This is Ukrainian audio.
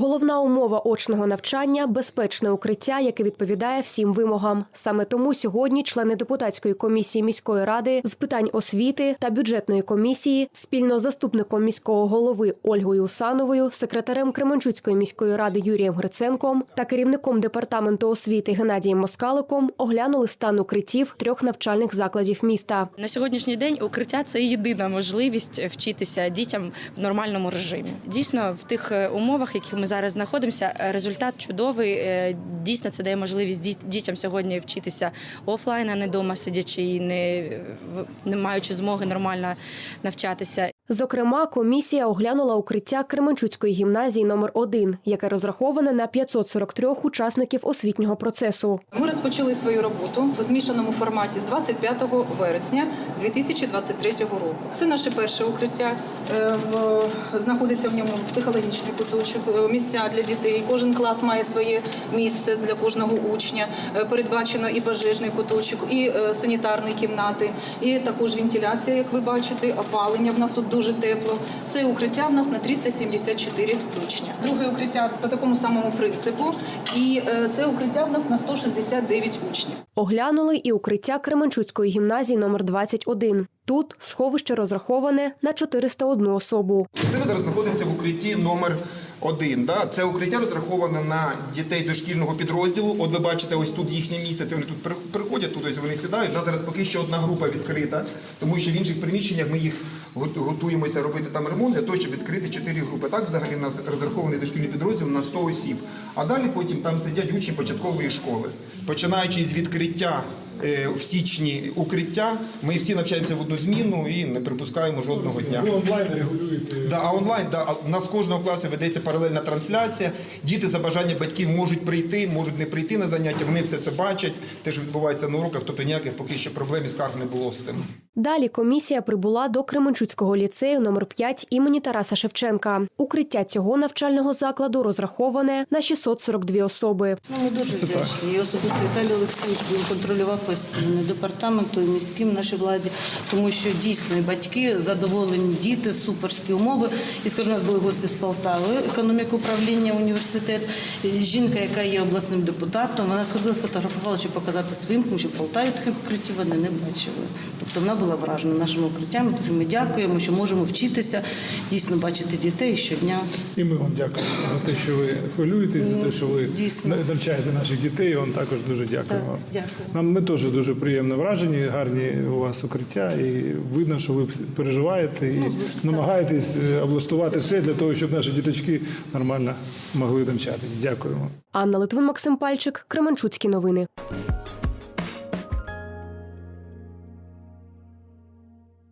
Головна умова очного навчання безпечне укриття, яке відповідає всім вимогам. Саме тому сьогодні члени депутатської комісії міської ради з питань освіти та бюджетної комісії спільно з заступником міського голови Ольгою Усановою, секретарем Кременчуцької міської ради Юрієм Гриценком та керівником департаменту освіти Геннадієм Москаликом оглянули стан укриттів трьох навчальних закладів міста. На сьогоднішній день укриття це єдина можливість вчитися дітям в нормальному режимі. Дійсно, в тих е, умовах, яких ми зараз знаходимося, е, результат чудовий. Е, Дійсно, це дає можливість діт- дітям сьогодні вчитися офлайн, а не вдома сидячи і не, не маючи змоги нормально навчатися. Зокрема, комісія оглянула укриття Кременчуцької гімназії номер 1 яке розраховане на 543 учасників освітнього процесу. Ми розпочали свою роботу в змішаному форматі з 25 вересня 2023 року. Це наше перше укриття. Е, Знаходиться в ньому психологічний куточок, е, місця для дітей. Кожен клас має своє місце для кожного учня. Е, Передбачено і пожежний куточок, і санітарні кімнати, і також вентиляція, як ви бачите, опалення. В нас тут дуже тепло. Це укриття в нас на 374 учня. Друге укриття по такому самому принципу. І е, це укриття в нас на 169 учнів. Оглянули і укриття Кременчуцької гімназії номер 21 Тут сховище розраховане на 401 особу. Це ми зараз знаходимося в укритті номер один. Да? Це укриття розраховане на дітей дошкільного підрозділу. От ви бачите, ось тут їхнє місце. Це вони тут при- приходять, тут ось вони сідають. У зараз поки що одна група відкрита, тому що в інших приміщеннях ми їх готуємося робити там ремонт для того, щоб відкрити чотири групи. Так взагалі у нас розрахований дошкільний підрозділ на 100 осіб. А далі потім там сидять учні початкової школи. Починаючи з відкриття в січні укриття, ми всі навчаємося в одну зміну і не припускаємо жодного дня. Ви онлайн регулюєте. Да, а онлайн, да, у нас кожного класу ведеться паралельна трансляція. Діти за бажання батьків можуть прийти, можуть не прийти на заняття. Вони все це бачать, те, що відбувається на уроках, тобто ніяких поки що проблем і скарг не було з цим. Далі комісія прибула до Кременчуцького ліцею номер 5 імені Тараса Шевченка. Укриття цього навчального закладу розраховане на 642 особи. Ну, ми дуже вдячні. І особисто Віталій Олексійович він контролював постійно департаменту і міським нашій владі, тому що дійсно і батьки задоволені, діти, суперські умови. І скажу, у нас були гості з Полтави, економіка управління університет. Жінка, яка є обласним депутатом, вона сходила, сфотографувала, щоб показати своїм, тому що в Полтаві таких укриттів вони не бачили. Тобто вона була вражена нашими укриттями. Тому ми дякуємо, що можемо вчитися, дійсно бачити дітей щодня. І ми вам дякуємо за те, що ви хвилюєтесь, за те, що ви Дійсно. навчаєте наших дітей. Вам також дуже Так, дякуємо. дякую. Нам ми теж дуже приємно вражені, гарні у вас укриття, і видно, що ви переживаєте і намагаєтесь е, облаштувати все для того, щоб наші діточки нормально могли навчатись. Дякуємо. Анна Литвин, Максим Пальчик, Кременчуцькі новини.